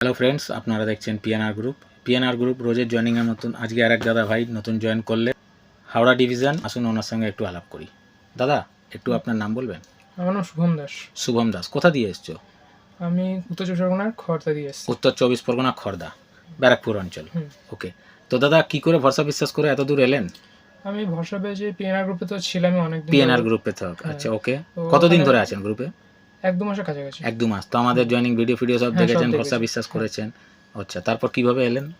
Hello friends আপনারা দেখছেন PNR group PNR group রোজের জয়েনিংয়ের মতন আজকে আর এক দাদা ভাই নতুন জয়েন করলে। হাওড়া ডিভিশন আসুন ওনার সঙ্গে একটু আলাপ করি। দাদা একটু আপনার নাম বলবেন? আমার নাম শুভম দাস। শুভম দাস কোথা দিয়ে এসছো? আমি উত্তর চব্বিশ পরগনার খড়দা দিয়ে এসেছি। উত্তর চব্বিশ পরগনা খর্দা ব্যারাকপুর অঞ্চল। ওকে তো দাদা কি করে ভরসা বিশ্বাস করে এত দূর এলেন? আমি ভরসা পেয়েছি পিএনআর গ্রুপে তো ছিলামই অনেক পিএনআর। গ্রুপে হ্যাঁ। আচ্ছা ওকে। কতদিন ধরে আছেন গ্রুপে এক দু মাসের কাছাকাছি। এক দু মাস। তো আমাদের জয়েনিং ভিডিও ফিডিও সব হ্যাঁ, দেখেছেন ভরসা বিশ্বাস করেছেন। আচ্ছা তারপর কীভাবে এলেন?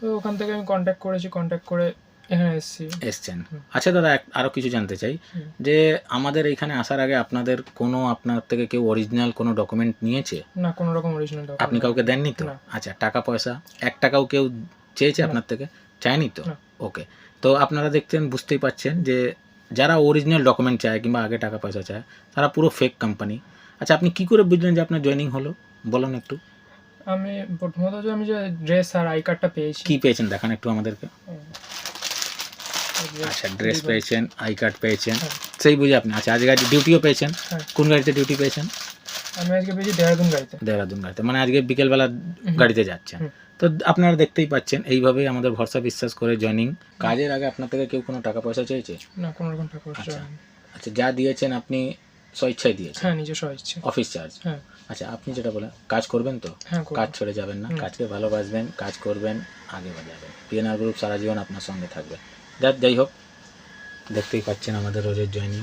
তো ওখান থেকে আমি কন্ট্যাক্ট করেছি কন্ট্যাক্ট করে এখানে এসেছি। এসছেন। আচ্ছা দাদা এক- আরও কিছু জানতে চাই। যে আমাদের এখানে আসার আগে আপনাদের কোনো আপনার থেকে কেউ অরিজিনাল কোনো ডকুমেন্ট নিয়েছে? না কোনো রকম অরিজিনাল আপনি কাউকে দেননি তো? আচ্ছা টাকা পয়সা এক টাকাও কেউ চেয়েছে আপনার থেকে? চায়নি তো? ওকে। তো আপনারা দেখতেন বুঝতেই পাচ্ছেন যে যারা অরিজিনাল ডকুমেন্ট চায় কিংবা আগে টাকা পয়সা চায় তারা পুরো ফেক কোম্পানি আচ্ছা আপনি কি করে বুঝলেন যে আপনার জয়েনিং হলো? বলুন একটু। আমি প্রথমত যে আমি যে ড্রেস আর আই কার্ডটা পেয়েছি। কি পেয়েছেন? দেখান একটু আমাদেরকে। আচ্ছা ড্রেস পেয়েছেন আই কার্ড পেয়েছেন। হ্যাঁ। সেই বুঝে আপনি। আচ্ছা আজকে আজকে ডিউটিও পেয়েছেন। হ্যাঁ। কোন গাড়িতে ডিউটি পেয়েছেন? আমি আজকে পেয়েছি দেহরাদুন গাড়িতে। দেহরাদুন গাড়িতে। মানে আজকে বিকেলবেলা গাড়িতে যাচ্ছেন। তো আপনারা দেখতেই পাচ্ছেন এইভাবেই আমাদের ভরসা বিশ্বাস করে জয়েনিং কাজের আগে আপনার থেকে কেউ কোনো টাকা পয়সা চেয়েছে? না কোনো রকম টাকা পয়সা আচ্ছা। আচ্ছা যা দিয়েছেন আপনি স্বেচ্ছায় দিয়েছে। হ্যাঁ নিজে অফিস চার্জ হ্যাঁ। আচ্ছা আপনি যেটা বলেন কাজ করবেন তো? হ্যাঁ কাজ ছেড়ে যাবেন না? কাজকে ভালোবাসবেন কাজ করবেন আগে বাজাবেন। পিএনআর গ্রুপ সারা জীবন আপনার সঙ্গে থাকবে। যাক যাই হোক। দেখতেই পাচ্ছেন আমাদের রোজের জয়েনিং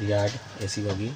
ইয়ার্ড এসি বগি